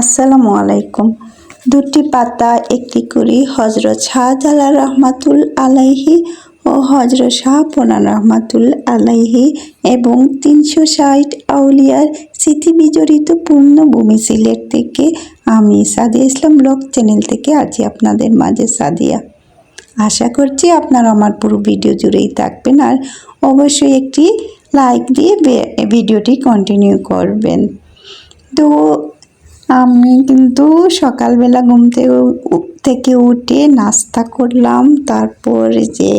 আসসালামু আলাইকুম। দুটি পাতা, একটি করি হজরত শাহজালাল রহমাতুল আলাইহি ও হজরত শাহপনা রহমাতুল আলাইহি এবং তিনশো ষাট আউলিয়ার স্মৃতি বিজড়িত পূর্ণভূমি সিলেট থেকে আমি সাদিয়া ইসলাম ব্লগ চ্যানেল থেকে আছি আপনাদের মাঝে সাদিয়া। আশা করছি আপনারা আমার পুরো ভিডিও জুড়েই থাকবেন আর অবশ্যই একটি লাইক দিয়ে ভিডিওটি কন্টিনিউ করবেন। তো আমি কিন্তু সকালবেলা ঘুম থেকে উঠে নাস্তা করলাম। তারপর যে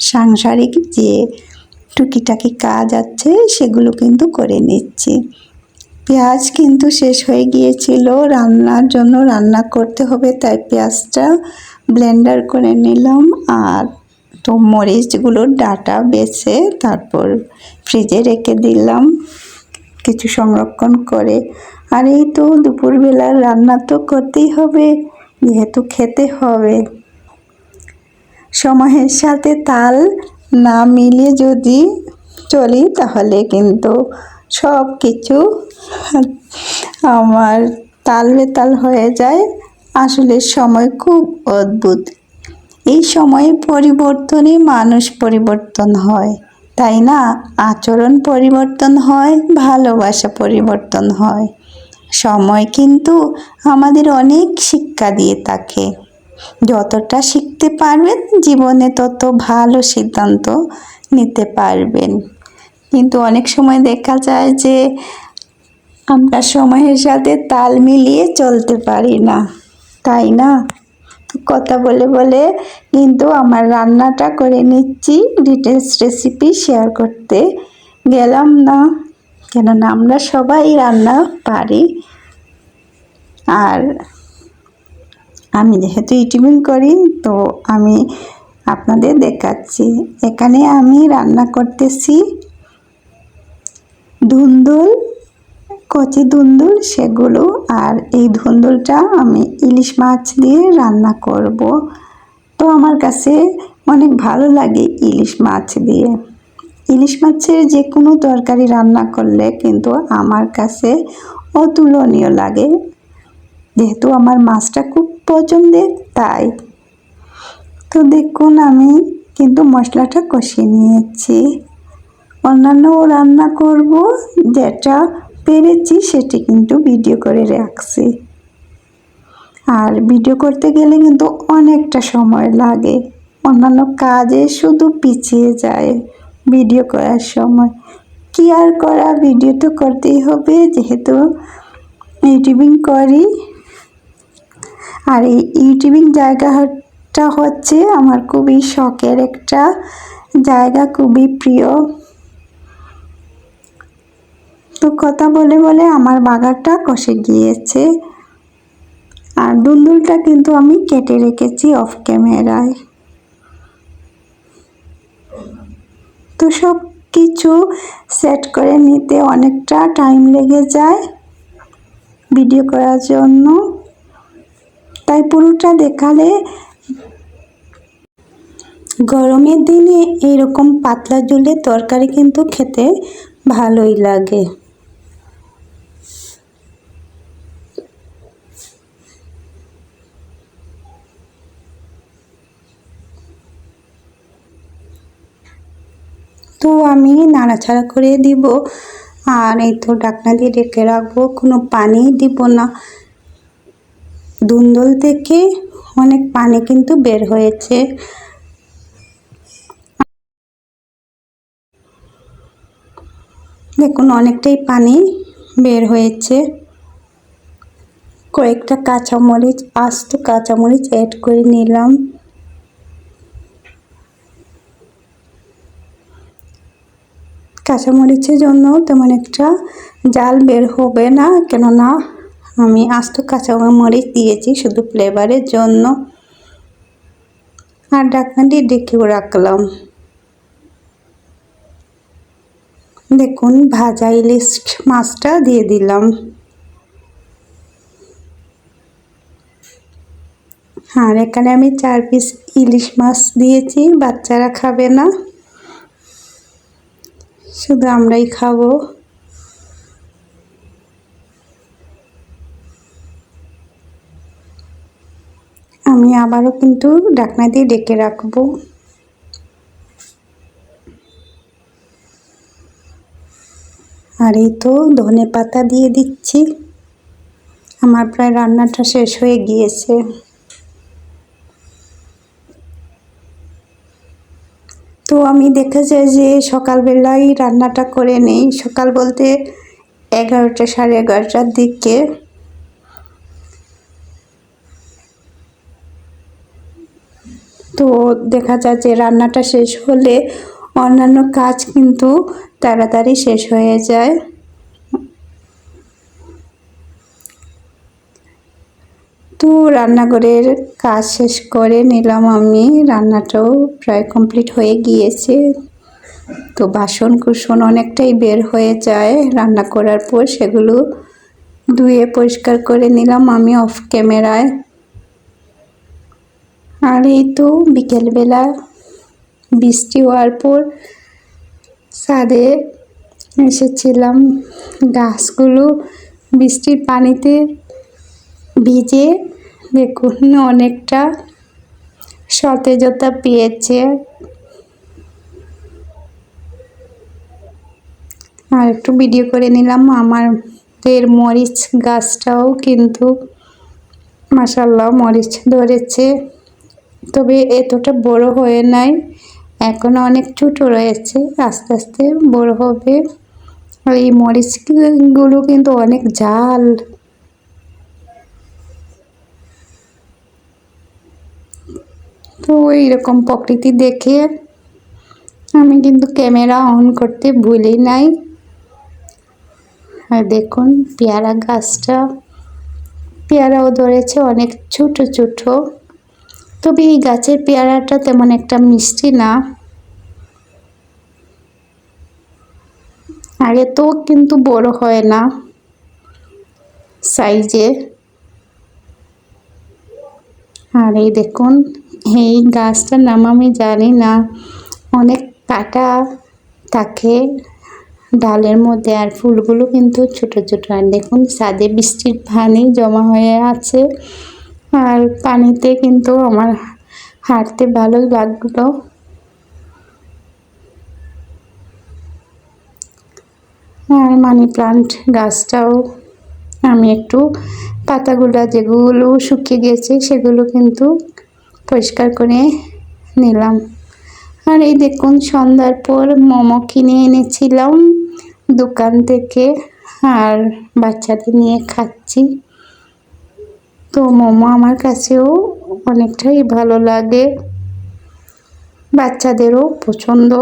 সাংসারিক যে টুকিটাকি কাজ আছে, সেগুলো কিন্তু করে নিচ্ছি। পেঁয়াজ কিন্তু শেষ হয়ে গিয়েছিল। রান্নার জন্য রান্না করতে হবে, তাই পেঁয়াজটা ব্লেন্ডার করে নিলাম। আর তো মরিচগুলোর ডাটা বেছে তারপর ফ্রিজে রেখে দিলাম। কিছু সংরক্ষণ করে আর এই তো দুপুরবেলার রান্না তো করতেই হবে, যেহেতু খেতে হবে। সময়ের সাথে তাল না মিলিয়ে যদি চলি, তাহলে কিন্তু সব কিছু আমার তাল বেতাল হয়ে যায়। আসলে সময় খুব অদ্ভুত। এই সময়ে পরিবর্তনে মানুষ পরিবর্তন হয়, তাই না? আচরণ পরিবর্তন হয়, ভালোবাসা পরিবর্তন হয়। সময় কিন্তু আমাদের অনেক শিক্ষা দিয়ে থাকে। যতটা শিখতে পারবেন জীবনে তত ভালো সিদ্ধান্ত নিতে পারবেন। কিন্তু অনেক সময় দেখা যায় যে আমরা সময়ের সাথে তাল মিলিয়ে চলতে পারি না, তাই না? কথা বলে বলে কিন্তু আমার রান্নাটা করে নিচ্ছি ডিটেলস রেসিপি শেয়ার করতে গেলাম না। কেননা আমরা সবাই রান্না পারি। আর আমি যেহেতু ইউটিউবিং করি, তো আমি আপনাদের দেখাচ্ছি। এখানে আমি রান্না করতেছি ধুন্দুল, কচি ধুন্দুল সেগুলো। আর এই ধুন্দুলটা আমি ইলিশ মাছ দিয়ে রান্না করব। তো আমার কাছে অনেক ভালো লাগে ইলিশ মাছ দিয়ে। ইলিশ মাছের যে কোনো তরকারি রান্না করলে কিন্তু আমার কাছে অতুলনীয় লাগে। যেহেতু আমার মাছটা খুব পছন্দের, তাই। তো দেখুন, আমি কিন্তু মশলাটা কষিয়ে নিয়েছি। অন্যান্য রান্না করব, যেটা পেরেছি সেটি কিন্তু ভিডিও করে রাখছি। আর ভিডিও করতে গেলে কিন্তু অনেকটা সময় লাগে। অন্যান্য কাজে শুধু পিছিয়ে যায়। ভিডিও করার সময়। কি আর করা? ভিডিও তো করতেই হবে, যেহেতু ইউটিউবিং করি। আর এই ইউটিউবিং জায়গাটা হচ্ছে আমার খুবই শখের একটা জায়গা, খুবই প্রিয়। তো কথা বলে বলে আমার বাগারটা কষে গিয়েছে। আর দুন্দুলটা কিন্তু আমি কেটে রেখেছি অফ ক্যামেরায় তো সব কিছু সেট করে নিতে অনেকটা টাইম লেগে যায় ভিডিও করার জন্য। তাই পুরোটা দেখালে গরমের দিনে এরকম পাতলা জলের তরকারি কিন্তু খেতে ভালোই লাগে। তো আমি নাড়াচাড়া করে দিব। আর এই তো ডাকনা দিয়ে ঢেকে রাখব, কোনো পানি দিব না। দুন্দল থেকে অনেক পানি কিন্তু বের হয়েছে। দেখুন, অনেকটাই পানি বের হয়েছে। কয়েকটা কাঁচামরিচ আস্ত কাঁচামরিচ অ্যাড করে নিলাম। কাঁচামরিচের জন্য তেমন একটা জাল বের হবে না, কেননা আমি আস্ত কাঁচামরিচ দিয়েছি শুধু ফ্লেভারের জন্য। আর ডাকনাটি ডেকেও রাখলাম। দেখুন, ভাজা ইলিশ মাছটা দিয়ে দিলাম। আর এখানে আমি চার পিস ইলিশ মাছ দিয়েছি, বাচ্চারা খাবে না। শুধু আমরাই খাব। আমি আবারও কিন্তু ডাকনা দিয়ে ডেকে রাখব। আর এই তো ধনে পাতা দিয়ে দিচ্ছি। আমার প্রায় রান্নাটা শেষ হয়ে গিয়েছে। তো আমি দেখা যাই যে সকালবেলায় রান্নাটা করে নেই। সকাল বলতে এগারোটা, সাড়ে এগারোটার দিকে। তো দেখা যায় যে রান্নাটা শেষ হলে অন্যান্য কাজ কিন্তু তাড়াতাড়ি শেষ হয়ে যায়। তো রান্নাঘরের কাজ শেষ করে নিলাম আমি, রান্নাটাও প্রায় কমপ্লিট হয়ে গিয়েছে। তো বাসন কুসন অনেকটাই বের হয়ে যায়। রান্না করার পর সেগুলো ধুয়ে পরিষ্কার করে নিলাম আমি অফ ক্যামেরায় আর এই তো বিকেলবেলা বৃষ্টি হওয়ার পর ছাদে এসেছিলাম। গাছগুলো বৃষ্টির পানিতে ভিজে দেখুন, অনেকটা সতেজতা পেয়েছে। আর একটু ভিডিও করে নিলাম, আমাদের মরিচ গাছটাও কিন্তু মাসাল্লাহ মরিচ ধরেছে। তবে এতটা বড় হয়ে নাই, এখনও অনেক ছোট রয়েছে, আস্তে আস্তে বড় হবে। এই মরিচগুলো কিন্তু অনেক ঝাল। তো এইরকম প্রকৃতি দেখে আমি কিন্তু ক্যামেরা অন করতে ভুলি নাই। আর দেখুন পেয়ারা গাছটা, পেয়ারাও ধরেছে অনেক ছোট ছোট। তবে এই গাছের পেয়ারাটা তেমন একটা মিষ্টি না। আগে তো কিন্তু বড় হয় না সাইজে আর এই দেখুন এই গাছটার নাম আমি জানি না। অনেক কাটা থাকে ডালের মধ্যে আর ফুলগুলো কিন্তু ছোট ছোট। আর দেখুন সাদে বৃষ্টির পানি জমা হয়ে আছে। আর পানিতে কিন্তু আমার হাঁটতে ভালো লাগল। আর মানি প্লান্ট গাছটাও আমি একটু পাতাগুলো যেগুলো শুকিয়ে গেছে, সেগুলো কিন্তু পরিষ্কার করে নিলাম। আর এই দেখুন, সন্ধ্যার পর মোমো কিনে এনেছিলাম দোকান থেকে আর বাচ্চাদের নিয়ে খাচ্ছি। তো মোমো আমার কাছেও অনেকটাই ভালো লাগে। বাচ্চাদেরও পছন্দ।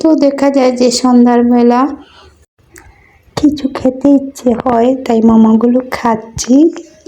তো দেখা যায় যে সন্ধ্যাবেলা কিছু খেতে ইচ্ছে হয়, তাই মোমোগুলো খাচ্ছি।